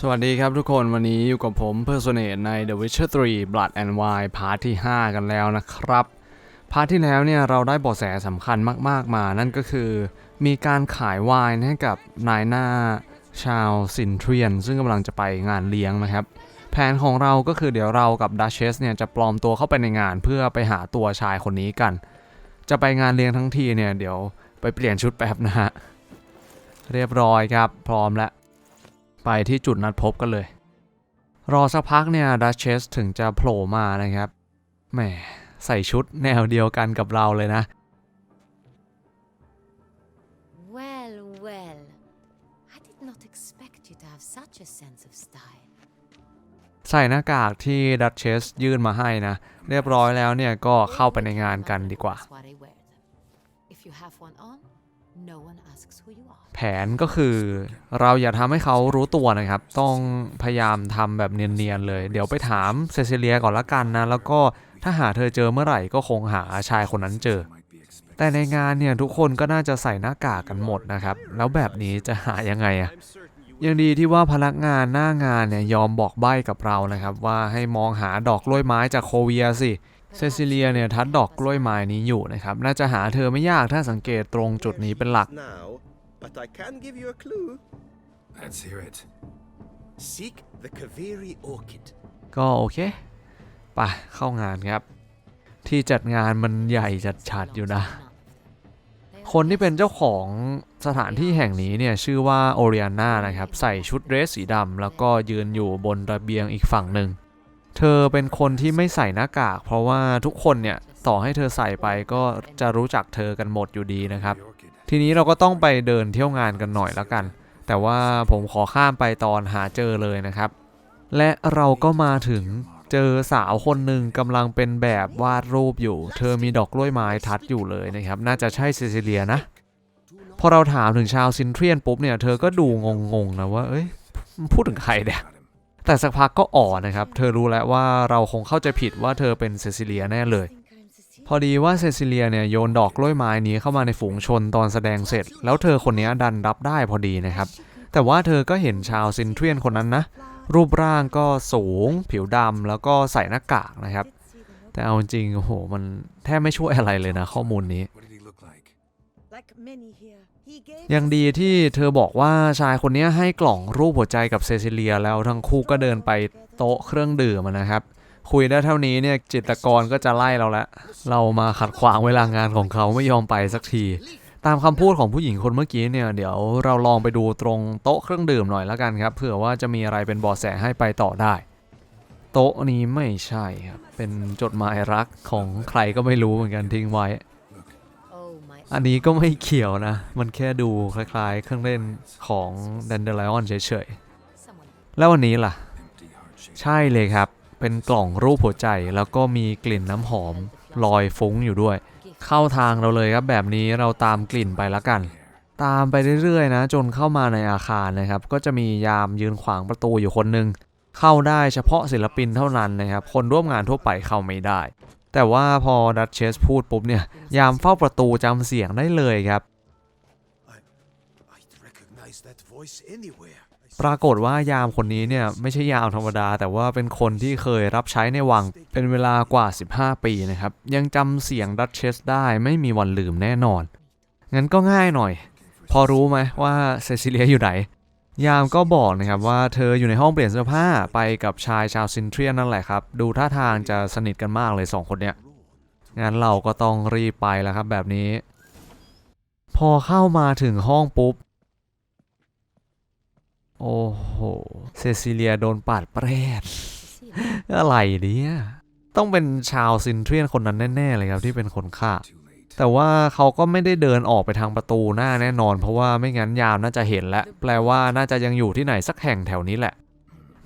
สวัสดีครับทุกคนวันนี้อยู่กับผม Personate ใน The Witcher 3 Blood and Wine พาร์ทที่ 5 กันแล้วนะครับ พาร์ทที่แล้วเนี่ยเราได้เบาะแสสำคัญมาก ๆ มา นั่นก็คือ มีการขายไวน์ให้กับนายหน้าชาวซินเทรียน ซึ่งกำลังจะไปงานเลี้ยงนะครับ แผนของเราก็คือเดี๋ยวเรากับดัชเชสเนี่ยจะปลอมตัวเข้าไปในงานเพื่อไปหาตัวชายคนนี้กัน จะไปงานเลี้ยงทั้งทีเนี่ยเดี๋ยวไปเปลี่ยนชุดแป๊บนะฮะเรียบร้อยครับพร้อมแล้ว ไปที่จุดนัดพบกันเลย รอสักพักเนี่ยดัชเชสถึงจะโผล่มานะครับแหมใส่ชุดแนวเดียวกันกับเราเลยนะ Well, well. I did not expect you to have such a sense of style. ใส่หน้ากากที่ดัชเชสยื่นมาให้นะ เรียบร้อยแล้วเนี่ยก็เข้าไปในงานกันดีกว่า That's why I wear them. If you have one on, แผนก็คือเราอย่าทำให้เขารู้ตัวนะครับ ต้องพยายามทำแบบเนียนๆเลย เดี๋ยวไปถามเซซิเลียก่อนละกันนะ แล้วก็ถ้าหาเธอเจอเมื่อไหร่ก็คงหาชายคนนั้นเจอ แต่ในงานเนี่ยทุกคนก็น่าจะใส่หน้ากากกันหมดนะครับ แล้วแบบนี้จะหายังไงอะยังดีที่ว่าพนักงานหน้างานเนี่ยยอมบอกใบ้กับเรานะครับ ว่าให้มองหาดอกกล้วยไม้จากโคเวียสิเซซิเลียเนี่ยทัดดอกกล้วยไม้นี้อยู่นะครับ น่าจะหาเธอไม่ยากถ้าสังเกตตรงจุดนี้เป็นหลัก but I can give you a clue. Let's hear it. Seek the Kaveri orchid. ก็โอเคไปเข้างานครับ ที่จัดงานมันใหญ่จัดฉัดอยู่นะ คนที่เป็นเจ้าของสถานที่แห่งนี้เนี่ยชื่อว่าโอเรียนานะครับ ใส่ชุดเดรสสีดำแล้วก็ยืนอยู่บนระเบียงอีกฝั่งหนึ่ง เธอเป็นคนที่ไม่ใส่หน้ากาก เพราะว่าทุกคนเนี่ยต่อให้เธอใส่ไปก็จะรู้จักเธอกันหมดอยู่ดีนะครับ The orchid. ทีนี้เราก็ต้องไปเดินเที่ยวงานกันหน่อยแล้วกัน แต่ว่าผมขอข้ามไปตอนหาเจอเลยนะครับ และเราก็มาถึงเจอสาวคนหนึ่งกำลังเป็นแบบวาดรูปอยู่ เธอมีดอกกล้วยไม้ทัดอยู่เลยนะครับ น่าจะใช่เซซิเลียนะ พอเราถามถึงชาวซินเทียนปุ๊บเนี่ย เธอก็ดูงงๆนะว่า เอ้ย พูดถึงใครเนี่ย แต่สักพักก็อ่อนนะครับ เธอรู้แล้วว่าเราคงเข้าใจผิดว่าเธอเป็นเซซิเลียแน่เลย พอดีว่าเซซิเลียเนี่ยโยนดอกกล้วยไม้นี้เข้ามาในฝูงชนตอนแสดงเสร็จ แล้วเธอคนนี้ดันรับได้พอดีนะครับ แต่ว่าเธอก็เห็นชาวซินเทรียนคนนั้นนะ รูปร่างก็สูง ผิวดำแล้วก็ใส่หน้ากากนะครับ แต่เอาจริงๆโอ้โหมันแทบไม่ช่วยอะไรเลยนะข้อมูลนี้ ยังดีที่เธอบอกว่าชายคนนี้ให้กล่องรูปหัวใจกับเซซิเลียแล้วทั้งคู่ก็เดินไปโต๊ะเครื่องดื่มนะครับ คุยได้เท่านี้เนี่ยจิตกรก็จะไล่เราล้วเรามาขัดขวางเวลางานของเขาไม่ยอมไปสักที ตามคำพูดของผู้หญิงคนเมื่อกี้เนี่ย เดี๋ยวเราลองไปดูตรงโต๊ะเครื่องดื่มหน่อยแล้วกันครับเผื่อว่าจะมีอะไรเป็นเบาะแสให้ไปต่อได้ โต๊ะนี้ไม่ใช่ครับเป็นจดหมายรักของใครก็ไม่รู้เหมือนกันทิ้งไว้ อันนี้ก็ไม่เขียวนะ มันแค่ดูคล้ายๆ เครื่องเล่นของแดนเดล i ออนเฉยๆแล้ววันนี้ล่ะ ใช่เลยครับ เป็นกล่องรูปหัวใจ แล้วก็มีกลิ่นน้ำหอมลอยฟุ้งอยู่ด้วย เข้าทางเราเลยครับแบบนี้เราตามกลิ่นไปล้วกัน ตามไปเรื่อยๆนะ จนเข้ามาในอาคารนะครับ ก็จะมียามยืนขวางประตูอยู่คนหนึ่งเข้าได้เฉพาะศิลปินเท่านั้นนะครับ คนร่วมงานทั่วไปเข้าไม่ได้ แต่ว่าพอดัชเชสพูดปุ๊บเนี่ย ยามเฝ้าประตูจำเสียงได้เลยครับ I'd recognize that voice anywhere. I ปรากฏว่ายามคนนี้เนี่ยไม่ใช่ยามธรรมดา แต่ว่าเป็นคนที่เคยรับใช้ในวังเป็นเวลากว่า 15 ปีนะครับ ยังจำเสียงดัชเชสได้ไม่มีวันลืมแน่นอน งั้นก็ง่ายหน่อย พอรู้ไหมว่าเซซิเลียอยู่ไหน ยามก็บอกนะครับว่าเธออยู่ในห้องเปลี่ยนเสื้อผ้าไปกับชายชาวซินเทรียนนั่นแหละครับ ดูท่าทางจะสนิทกันมากเลยสองคนเนี้ยงั้นเราก็ต้องรีบไปแล้วครับแบบนี้ พอเข้ามาถึงห้องปุ๊บ โอ้โห เซซิเลียโดนปาดแปรดอะไรเนี่ยต้องเป็นชาวซินเทรียนคนนั้นแน่ ๆ เลยครับที่เป็นคนฆ่า Too late. แต่ว่าเขาก็ไม่ได้เดินออกไปทางประตูหน้าแน่นอน เพราะว่าไม่งั้นยามน่าจะเห็นแล้วแปลว่าน่าจะยังอยู่ที่ไหนสักแห่งแถวนี้แหละ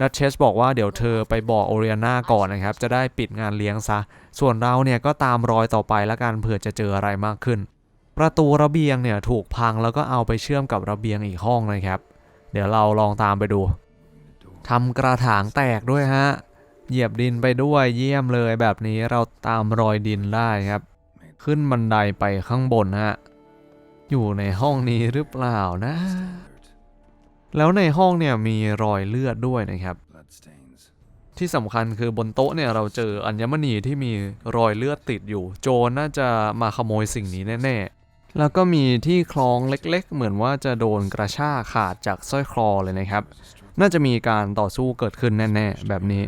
ดัชเชสบอกว่าเดี๋ยวเธอไปบอกโอเรียนาก่อนนะครับ จะได้ปิดงานเลี้ยงซะ ส่วนเราเนี่ยก็ตามรอยต่อไปแล้วกันเผื่อจะเจออะไรมากขึ้น ประตูระเบียงเนี่ยถูกพังแล้วก็เอาไปเชื่อมกับระเบียงอีกห้องนะครับ เดี๋ยวเราลองตามไปดูทำกระถางแตกด้วยฮะ เหยียบดินไปด้วยเยี่ยมเลยแบบนี้เราตามรอยดินได้ครับ ขึ้นบันไดไปข้างบนฮะ อยู่ในห้องนี้หรือเปล่านะ แล้วในห้องเนี่ยมีรอยเลือดด้วยนะครับ ที่สำคัญคือบนโต๊ะเนี่ยเราเจออัญมณีที่มีรอยเลือดติดอยู่ โจรน่าจะมาขโมยสิ่งนี้แน่ๆ แล้วก็มีที่คล้องเล็กๆ เหมือนว่าจะโดนกระชากขาดจากสร้อยคอเลยนะครับ น่าจะมีการต่อสู้เกิดขึ้นแน่ๆ แบบนี้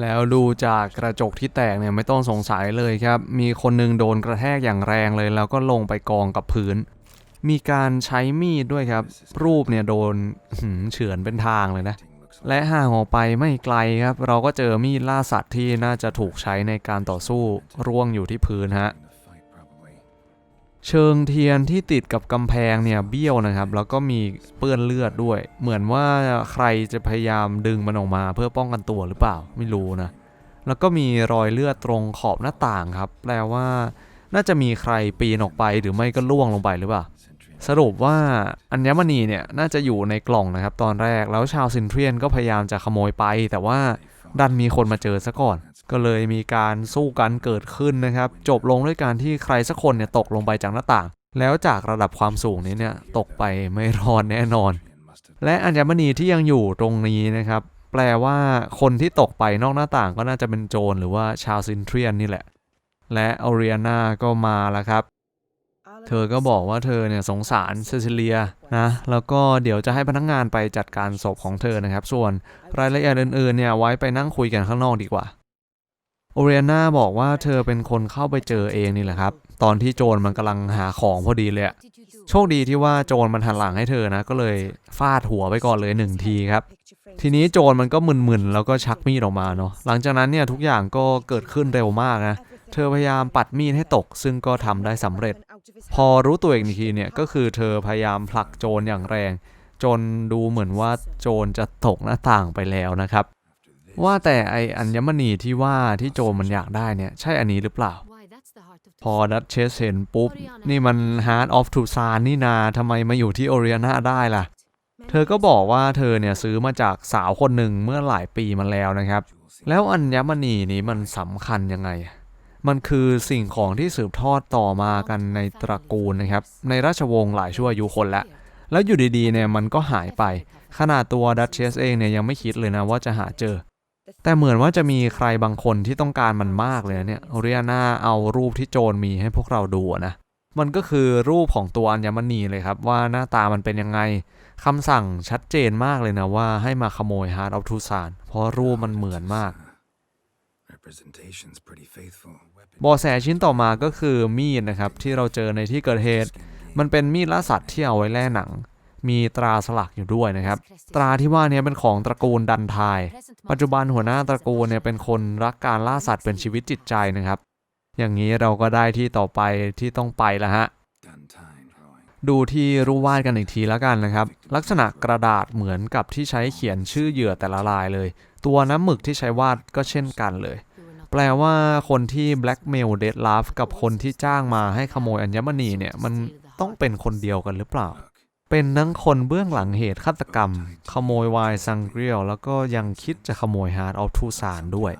แล้วดูจากกระจกที่แตกเนี่ยไม่ต้องสงสัยเลยครับ มีคนหนึงโดนกระแทกอย่างแรงเลย แล้วก็ลงไปกองกับพื้น มีการใช้มีดด้วยครับ รูปเนี่ยโดนเฉือนเป็นทางเลยนะ และห่างออกไปไม่ไกลครับ เราก็เจอมีดล่าสัตว์ที่น่าจะถูกใช้ในการต่อสู้ร่วงอยู่ที่พื้นฮะ เชิงเทียนที่ติดกับกำแพงเนี่ยเบี้ยวนะครับ แล้วก็มีเปื้อนเลือดด้วย เหมือนว่าใครจะพยายามดึงมันออกมาเพื่อป้องกันตัวหรือเปล่าไม่รู้นะแล้วก็มีรอยเลือดตรงขอบหน้าต่างครับ แปลว่า น่าจะมีใครปีนออกไปหรือไม่ก็ล่วงลงไปหรือเปล่าสรุปว่าอัญมณีเนี่ยน่าจะอยู่ในกล่องนะครับ ตอนแรกแล้วชาวซินเทรียนก็พยายามจะขโมยไป แต่ว่าดันมีคนมาเจอซะก่อน ก็เลยมีการสู้กันเกิดขึ้นนะครับ จบลงด้วยการที่ใครสักคนเนี่ยตกลงไปจากหน้าต่าง แล้วจากระดับความสูงนี้เนี่ยตกไปไม่รอดแน่นอน และอัญมณีที่ยังอยู่ตรงนี้นะครับ แปลว่าคนที่ตกไปนอกหน้าต่างก็น่าจะเป็นโจรหรือว่าชาวซินเทรียนนี่แหละ และออเรียนาก็มาแล้วครับ เธอก็บอกว่าเธอเนี่ยสงสารเซซิเลียนะแล้วก็เดี๋ยวจะให้พนักงงานไปจัดการศพของเธอนะครับ ส่วนรายละเอียดอื่นๆเนี่ยไว้ไปนั่งคุยกันข้างนอกดีกว่า โอเรียนาบอกว่าเธอเป็นคนเข้าไปเจอเองนี่แหละครับ ตอนที่โจรมันกำลังหาของพอดีเลยโชคดีที่ว่าโจรมันหันหลังให้เธอนะ ก็เลยฟาดหัวไปก่อนเลยหนึ่งทีครับ ทีนี้โจรมันก็มึนๆแล้วก็ชักมีดออกมาเนาะหลังจากนั้นเนี่ยทุกอย่างก็เกิดขึ้นเร็วมากนะเธอพยายามปัดมีดให้ตก ซึ่งก็ทำได้สำเร็จ พอรู้ตัวอีกทีเนี่ยก็คือเธอพยายามผลักโจรอย่างแรง จนดูเหมือนว่าโจรจะตกหน้าต่างไปแล้วนะครับ ว่าแต่ไออัญมณีที่ว่าที่โจรมันอยากได้เนี่ย ใช่อันนี้หรือเปล่า Why, that's the heart of พอดัตเชสเห็นปุ๊บ นี่มัน Heart of Tucson นี่นาทำไมมาอยู่ที่โอเรียนาได้ล่ะ เธอก็บอกว่าเธอเนี่ยซื้อมาจากสาวคนหนึ่งเมื่อหลายปีมาแล้วนะครับ Jewel seems แล้วอัญมณีนี้มันสำคัญยังไง มันคือสิ่งของที่สืบทอดต่อมากันในตระกูลนะครับ ในราชวงศ์หลายชั่วอายุคนแล้วแล้วอยู่ดีๆเนี่ยมันก็หายไป ขนาดตัวดัตเชสเองเนี่ยยังไม่คิดเลยนะว่าจะหาเจอ แต่เหมือนว่าจะมีใครบางคนที่ต้องการมันมากเลยนะเนี่ยเรียนาเอารูปที่โจรมีให้พวกเราดูอะนะมันก็คือรูปของตัวอัญมณีเลยครับ ว่าหน้าตามันเป็นยังไงคำสั่งชัดเจนมากเลยนะว่าให้มาขโมย Heart of Tucson เพราะรูปมันเหมือนมาก Representation's pretty faithful. Weapon เบอแสชิ้นต่อมาก็คือมีดนะครับที่เราเจอในที่เกิดเหตุ มันเป็นมีดล่าสัตว์ที่เอาไว้แล่หนัง มีตราสลักอยู่ด้วยนะครับ ตราที่ว่าเนี้เป็นของตระกูลดันทาย ปัจจุบันหัวหน้าตระกูลเนี่ยเป็นคนรักการล่าสัตว์เป็นชีวิตจิตใจนะครับ อย่างนี้เราก็ได้ที่ต่อไปที่ต้องไปแล้วฮะ done time drawing. ดูที่รูปวาดกันอีกทีแล้วกันนะครับ ลักษณะกระดาษเหมือนกับที่ใช้เขียนชื่อเหยื่อแต่ละลายเลย ตัวน้ำหมึกที่ใช้วาดก็เช่นกันเลยแปลว่าคนที่ blackmail dead love กับคนที่จ้างมาให้ขโมยอัญมณีเนี่ย มันต้องเป็นคนเดียวกันหรือเปล่า Look, เป็นทั้งคนเบื้องหลังเหตุฆาตกรรม ขโมยวายซังเกรียลแล้วก็ยังคิดจะขโมย Heart of Tucson ด้วย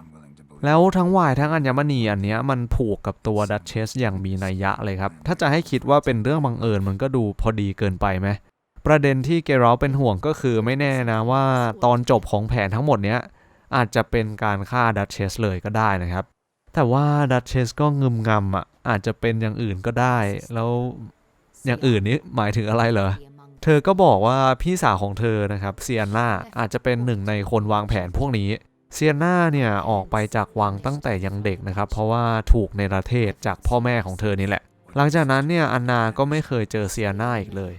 แล้วทั้งวายทั้งอัญมณีอันเนี้ยมันผูกกับตัวดัตเชสอย่างมีนัยยะเลยครับ ถ้าจะให้คิดว่าเป็นเรื่องบังเอิญมันก็ดูพอดีเกินไปไหมประเด็นที่เกรอลเป็นห่วงก็คือไม่แน่นะว่าตอนจบของแผนทั้งหมดเนี้ยอาจจะเป็นการฆ่าดัตเชสเลยก็ได้นะครับ แต่ว่าดัตเชสก็งึมงำอะอาจจะเป็นอย่างอื่นก็ได้ แล้วอย่างอื่นนี้หมายถึงอะไรเหรอ เธอก็บอกว่าพี่สาวของเธอนะครับเซียนาอาจจะเป็นหนึ่งในคนวางแผนพวกนี้เซียนาเนี่ยออกไปจากวังตั้งแต่ยังเด็กนะครับ เพราะว่าถูกในประเทศจากพ่อแม่ของเธอนี่แหละ หลังจากนั้นเนี่ยอันนาก็ไม่เคยเจอเซียนาอีกเลย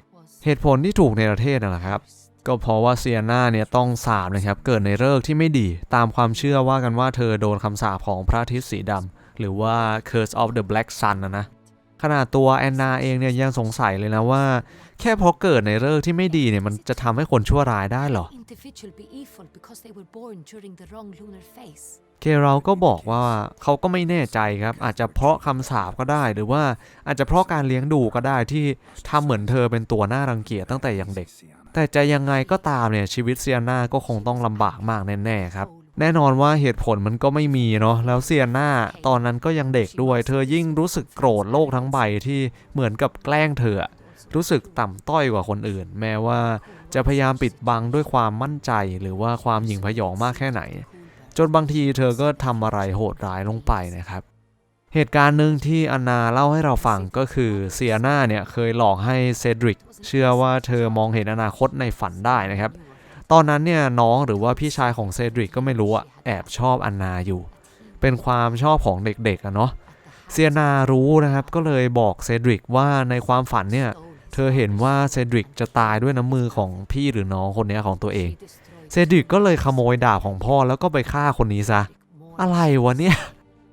เหตุผลที่ถูกในประเทศนะนะครับ ก็เพราะว่าเซียนาเนี่ยต้องสาบนะครับเกิดในฤกษ์ที่ไม่ดี ตามความเชื่อว่ากันว่าเธอโดนคำสาปของพระอาทิตย์สีดำหรือว่า Curse of the Black Sun นะนะขนาดตัวแอนนาเองเนี่ยยังสงสัยเลยนะว่า แค่เพราะเกิดในฤกษ์ที่ไม่ดีเนี่ยมันจะทำให้คนชั่วร้ายได้เหรอ individual be evil because they were born during the wrong lunar phase? เกเราก็บอกว่าเขาก็ไม่แน่ใจครับ อาจจะเพราะคำสาปก็ได้ หรือว่าอาจจะเพราะการเลี้ยงดูก็ได้ที่ทำเหมือนเธอเป็นตัวน่ารังเกียจตั้งแต่ยังเด็ก Sienna. แต่จะยังไงก็ตามเนี่ยชีวิตเซียนาก็คงต้องลำบากมากแน่ๆครับแน่นอนว่าเหตุผลมันก็ไม่มีเนาะแล้วเซียนาตอนนั้นก็ยังเด็กด้วย เธอยิ่งรู้สึกโกรธโลกทั้งใบที่เหมือนกับแกล้งเธอ รู้สึกต่ำต้อยกว่าคนอื่น แม้ว่าจะพยายามปิดบังด้วยความมั่นใจหรือว่าความหยิ่งพยองมากแค่ไหน จนบางทีเธอก็ทำอะไรโหดร้ายลงไปนะครับ เหตุการณ์หนึ่งที่อนนาเล่าให้เราฟังก็คือเซียนาเนี่ยเคยหลอกให้เซดริกเชื่อว่าเธอมองเห็นอนาคตในฝันได้นะครับ ตอนนั้นเนี่ยน้องหรือว่าพี่ชายของเซดริกก็ไม่รู้อะแอบชอบอนนาอยู่ เป็นความชอบของเด็กๆอะเนาะเซียนารู้นะครับก็เลยบอกเซดริกว่าในความฝันเนี่ย เธอเห็นว่าเซดริกจะตายด้วยน้ำมือของพี่หรือน้องคนนี้ของตัวเอง เซดริกก็เลยขโมยดาบของพ่อแล้วก็ไปฆ่าคนนี้ซะ อะไรวะเนี่ย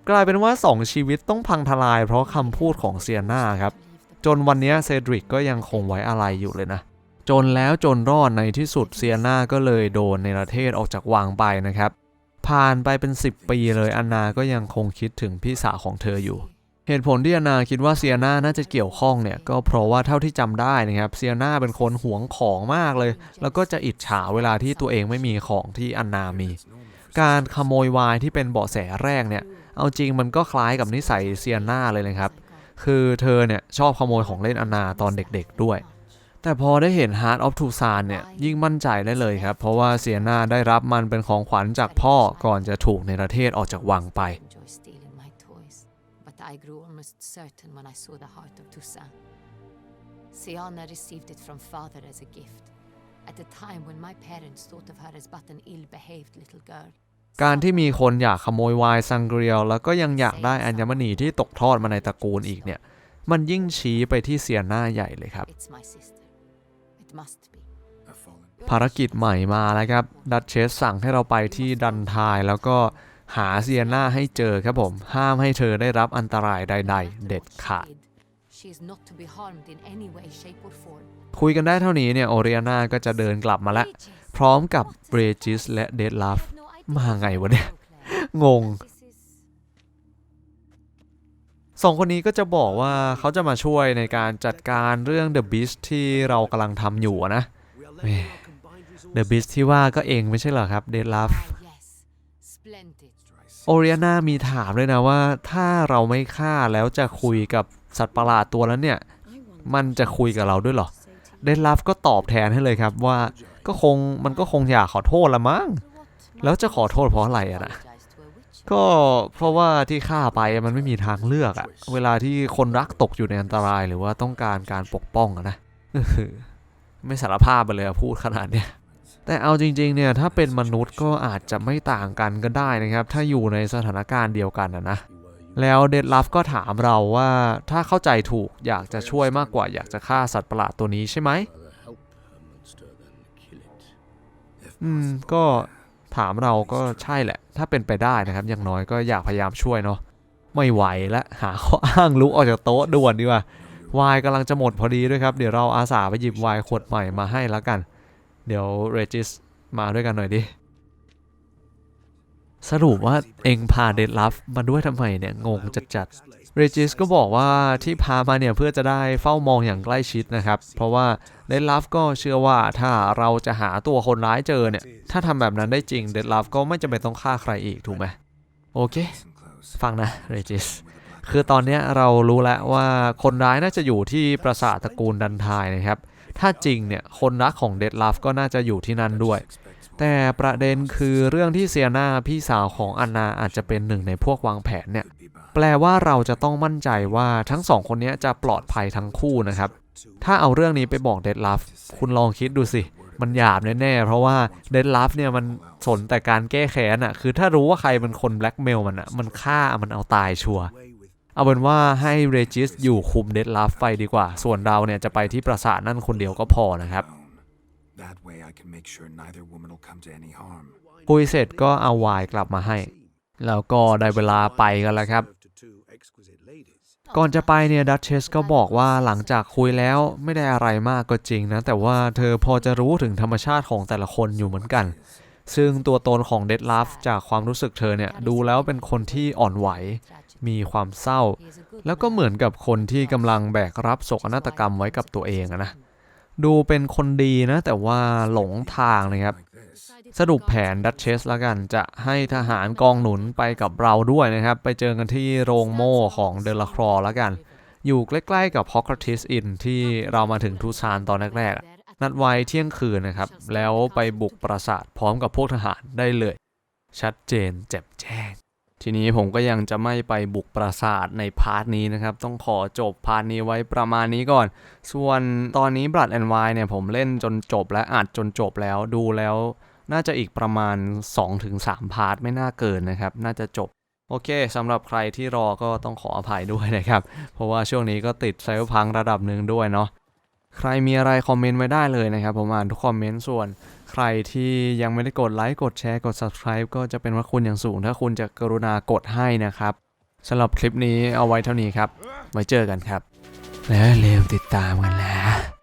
กลายเป็นว่าสองชีวิตต้องพังทลายเพราะคำพูดของเซียนาครับ จนวันนี้เซดริกก็ยังคงไว้อะไรอยู่เลยนะ จนแล้วจนรอดในที่สุดเซียนาก็เลยโดนในประเทศออกจากวังไปนะครับ ผ่านไปเป็น 10 ปีเลยอันนาก็ยังคงคิดถึงพี่สาวของเธออยู่ เหตุผลที่อนาคิดว่าเซียนาน่าจะเกี่ยวข้องเนี่ยก็เพราะว่าเท่าที่จำได้นะครับเซียนาเป็นคนหวงของมากเลย แล้วก็จะอิจฉาเวลาที่ตัวเองไม่มีของที่อันนามี การขโมยวายที่เป็นเบาะแสแรกเนี่ย เอาจริงมันก็คล้ายกับนิสัยเซียนาเลยนะครับ คือเธอเนี่ยชอบขโมยของเล่นอันนาตอนเด็กๆด้วย แต่พอได้เห็น Heart of Tucson เนี่ยยิ่งมั่นใจได้เลยครับ เพราะว่าเซียนาได้รับมันเป็นของขวัญจากพ่อก่อนจะถูกในประเทศออกจากวังไป I grew almost certain when I saw the heart of Toussaint. Siana received it from father as a gift, at a time when my parents thought of her as but an ill-behaved little girl. การที่มีคนอยากขโมยวายซังเกรียลแล้วก็ยังอยากได้อัญมณีที่ตกทอดมาในตระกูลอีกเนี่ย มันยิ่งชี้ไปที่เซียนาใหญ่เลยครับ It's my sister. It must be. A fallen ภารกิจใหม่มาแล้วครับ ดัตเชสสั่งให้เราไปที่ดันทายแล้วก็ หาเซียนาให้เจอครับผม ห้ามให้เธอได้รับอันตรายใด ๆ เด็ดขาด She is not to be harmed in any way, shape, or form. คุยกันได้เท่านี้เนี่ยโอเรียนาก็จะเดินกลับมาแล้ว พร้อมกับเบรจิสและเดดลัฟมาไงวะเนี่ย งงสองคนนี้ก็จะบอกว่าเขาจะมาช่วยในการจัดการเรื่อง The Beast ที่เรากำลังทำอยู่อะนะ We are Eh, letting our combined resources The Beast ที่ว่าก็เองไม่ใช่เหรอครับเดดลัฟ โอเรียนามีถามเลยนะว่าถ้าเราไม่ฆ่าแล้วจะคุยกับสัตว์ประหลาดตัวนั้นเนี่ย มันจะคุยกับเราด้วยเหรอ เดดลัฟก็ตอบแทนให้เลยครับว่าก็คงมันก็คงอยากขอโทษละมั้ง แล้วจะขอโทษเพราะอะไรอะนะก็เพราะว่าที่ฆ่าไปมันไม่มีทางเลือกอะเวลาที่คนรักตกอยู่ในอันตรายหรือว่าต้องการการปกป้องอะนะไม่สารภาพไปเลยพูดขนาดเนี้ย แต่เอาจริงๆเนี่ยถ้าเป็นมนุษย์ก็อาจจะไม่ต่างกันก็ได้นะครับ ถ้าอยู่ในสถานการณ์เดียวกันนะแล้วเดดลัฟก็ถามเราว่าถ้าเข้าใจถูกอยากจะช่วยมากกว่าอยากจะฆ่าสัตว์ประหลาดตัวนี้ใช่ไหมอืมก็ถามเราก็ใช่แหละ ถ้าเป็นไปได้นะครับ อย่างน้อยก็อยากพยายามช่วยเนาะไม่ไหวและหาข้ออ้างลุกออกจากโต๊ะด่วนดีกว่าวายกำลังจะหมดพอดีด้วยครับ เดี๋ยวเราอาสาไปหยิบวน์ขวดใหม่มาให้แล้วกัน เดี๋ยวเรจิสมาด้วยกันหน่อยดิ สรุปว่าเองพาเดดลัฟมาด้วยทำไมเนี่ย งงจัดๆเรจิสก็บอกว่าที่พามาเนี่ยเพื่อจะได้เฝ้ามองอย่างใกล้ชิดนะครับ เพราะว่าเดดลัฟก็เชื่อว่าถ้าเราจะหาตัวคนร้ายเจอเนี่ย ถ้าทำแบบนั้นได้จริงเดดลัฟก็ไม่จำเป็นต้องฆ่าใครอีกถูกไหมโอเค ฟังนะเรจิสคือตอนนี้เรารู้แล้วว่าคนร้ายน่าจะอยู่ที่ปราสาทตระกูลดันทายนะครับ ถ้าจริงเนี่ย คนรักของเดดลัฟก็น่าจะอยู่ที่นั่นด้วย แต่ประเด็นคือเรื่องที่เซียนาพี่สาวของอันนาอาจจะเป็นหนึ่งในพวกวางแผนเนี่ย แปลว่าเราจะต้องมั่นใจว่าทั้งสองคนนี้จะปลอดภัยทั้งคู่นะครับ ถ้าเอาเรื่องนี้ไปบอกเดดลัฟคุณลองคิดดูสิมันหยาบแน่ๆ เพราะว่าเดดลัฟเนี่ยมันสนแต่การแก้แค้นอะ คือถ้ารู้ว่าใครเป็นคนแบล็กเมลมันอะ มันฆ่ามันเอาตายชัวร์ เอาเป็นว่าให้เรจิสอยู่คุมเดดลัฟไปดีกว่า ส่วนเราเนี่ยจะไปที่ปราสาทนั่นคนเดียวก็พอนะครับ alone. That way I can make sure neither woman will come to any harm. คุยเสร็จก็เอาไวน์กลับมาให้ แล้วก็ได้เวลาไปกันแล้วครับ served to two exquisite ladies. ก่อนจะไปเนี่ยดัตเชสก็บอกว่าหลังจากคุยแล้วไม่ได้อะไรมากก็จริงนะ แต่ว่าเธอพอจะรู้ถึงธรรมชาติของแต่ละคนอยู่เหมือนกัน ซึ่งตัวตนของเดดลัฟจากความรู้สึกเธอเนี่ยดูแล้วเป็นคนที่อ่อนไหว มีความเศร้า แล้วก็เหมือนกับคนที่กำลังแบกรับโศกนาฏกรรมไว้กับตัวเองนะดูเป็นคนดีนะ แต่ว่าหลงทางนะครับ สรุปแผนดัตเชสล้วกันจะให้ทหารกองหนุนไปกับเราด้วยนะครับ ไปเจอกันที่โรงโม่ของเดลครอแล้วกัน อยู่ใกล้ๆกับฮอกคราติสอินที่เรามาถึงทูซานตอนแรกๆ นัดไว้เที่ยงคืนนะครับ แล้วไปบุกปราสาทพร้อมกับพวกทหารได้เลย ชัดเจนแจ่มแจ้ง ทีนี้ผมก็ยังจะไม่ไปบุกปราสาทในพาร์ทนี้นะครับ ต้องขอจบพาร์ทนี้ไว้ประมาณนี้ก่อน ส่วนตอนนี้ Blood and Wine เนี่ยผมเล่นจนจบและอัดจนจบแล้วดูแล้ว น่าจะอีกประมาณ 2-3 พาร์ทไม่น่าเกินนะครับ น่าจะจบ โอเคสำหรับใครที่รอก็ต้องขออภัยด้วยนะครับ เพราะว่าช่วงนี้ก็ติดไซเบอร์พังระดับหนึ่งด้วยเนาะ ใครมีอะไรคอมเมนต์ไว้ได้เลยนะครับ ผมอ่านทุกคอมเมนต์ส่วน ใครที่ยังไม่ได้กดไลค์กดแชร์กด subscribe ก็จะเป็นว่าคุณอย่างสูง ถ้าคุณจะกรุณากดให้นะครับสำหรับคลิปนี้เอาไว้เท่านี้ครับ ไว้เจอกันครับ แล้วเร็วติดตามกันแล้ว